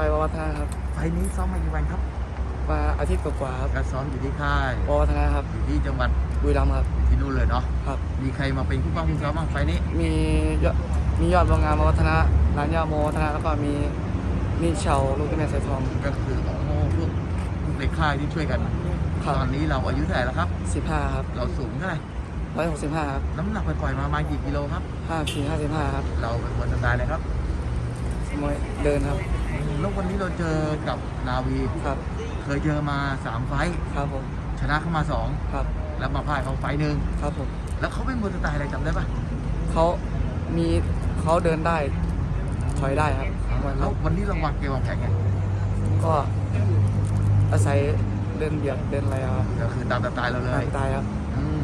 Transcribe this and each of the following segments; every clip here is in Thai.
ไปวัฒนะครับไฟล์นี้ซ้อมมากี่วันครับมาอาทิตย์กว่าๆครับก็ซ้อมอยู่ที่ค่ายวัฒนะครับอยู่ที่จังหวัดบุรีรัมย์ครับ อยู่ที่นู่นเลยเนาะครับ มีใครมาเป็นผู้ป้องผู้ซ้อมบ้างไฟล์นี้มียอดมียอดโรงงานมาวัฒนะร้านยาโมวัฒนะแล้วก็มีมีเฉาลูกที่แม่สายทอง ก็คือโอ้โหพวกในค่ายที่ช่วยกัน ครับ ตอนนี้เราอายุเท่าไหร่แล้วครับสิบห้าครับ เราสูงเท่าไหร่ร้อยหกสิบห้าครับน้ำหนักปล่อยๆมาประมาณกี่กิโลครับห้าสี่ห้าสิบห้าครับเราเป็นคนสไตล์เลยครับมวยเดินครับ แล้ววันนี้เราเจอกับนาวีครับ เคยเจอมาสามไฟล์ครับผมชนะเข้ามาสองครับแล้วมาพ่ายเขาไฟล์หนึ่งครับผมแล้วเขาเป็นมวยสไตล์อะไรจำได้ปะเขามีเขาเดินได้ถอยได้ครับมวยแล้เขาววันนี้เราวางเกมวางแผนไงก็อาศัยเดินเบียดเดินอะไรครับก็คือตามสไตล์เราเลตามยสไตล์ครับอืม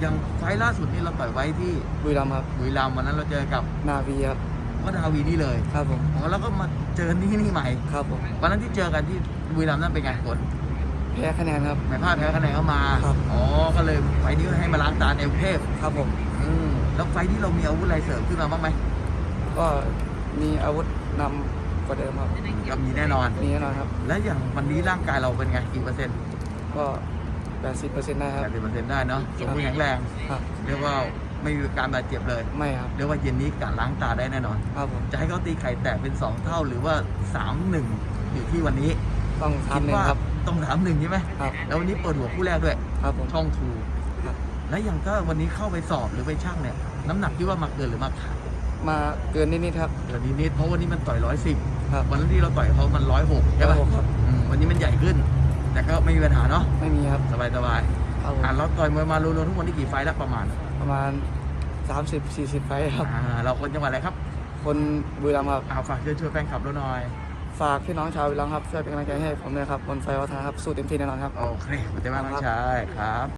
อย่างไฟล์ล่าสุดนี่เราต่อยไว้ที่บุรีรัมย์ครับบุรีรัมย์วันนั้นเราเจอกับนาวีครับวัฒนาวีนี่เลยครับผมอ๋อแล้วก็มา เจอที่นี่ใหม่ครับผมวันนั้นที่เจอกันที่บุรีรัมย์นั่นเป็นไงผลแพ้คะแนนครับไม่พลาดแพ้คะแนนเข้ามาครับ อ๋อก็เลยไฟล์นี้ให้มาล้างตาเอลเทพครับผม อืมแล้วไฟล์นี้เรามีอาวุธอะไรเสริมขึ้นมาบ้างไหมก็มีอาวุธนำกว่าเดิมครับก็มีแน่นอน มีแน่นอนครับ และอย่างวันนี้ร่างกายเราเป็นไงกี่เปอร์เซ็นต์ก็ 80%ได้คแปรับดสิบเปอร์เซ็นต์ได้เนาะสมบูรณ์แข็งแรงครับ เรียกว่า ไม่มีการบาดเจ็บเลยไม่ครับเรียกว่าเย็นนี้การล้างตาได้แน่นอน ครับผมจะให้เขาตีไข่แตกเป็น 2 เท่าหรือว่า 3 1 อยู่ที่วันนี้ต้องคิดทำหนึ่งว่าครับต้องถามหนึ่งใช่ไหมครับ แล้ววันนี้เปิดหัวคู่แรกด้วยครับผม ช่องทูครับ และอย่างถ้าวันนี้เข้าไปสอบหรือไปช่างเนี่ยน้ำหนักคิดว่ามาเกินหรือมาขาดมาเกินนิดๆครับ เกินนิดๆเพราะวันนี้มันต่อยร้อยสิบครับวันนั้นที่เราต่อยเขามันร้อยหกใช่ปะ106ครับ อืมวันนี้มันใหญ่ขึ้น แต่ก็ไม่มีปัญหาเนาะไม่มีครับ สบายสบาย ครับผมๆอ่าเราต่อยมวยมารวมๆทุกวันนี้กี่ไฟล์แล้วประมาณประมาณ 30-40 ไฟล์ครับ อ่าเราคนจังหวัดอะไรครับคนบุรีรัมย์ครับ เอาฝากเชิญชวนแฟนคลับเราหน่อย ฝากพี่น้องชาวบุรีรัมย์ครับช่วยเป็นกำลังใจให้ผมด้วยครับบนไฟวัฒนะครับสู้เต็มที่แน่นอนครับ โอเคขอบคุณมากน้องชายครับ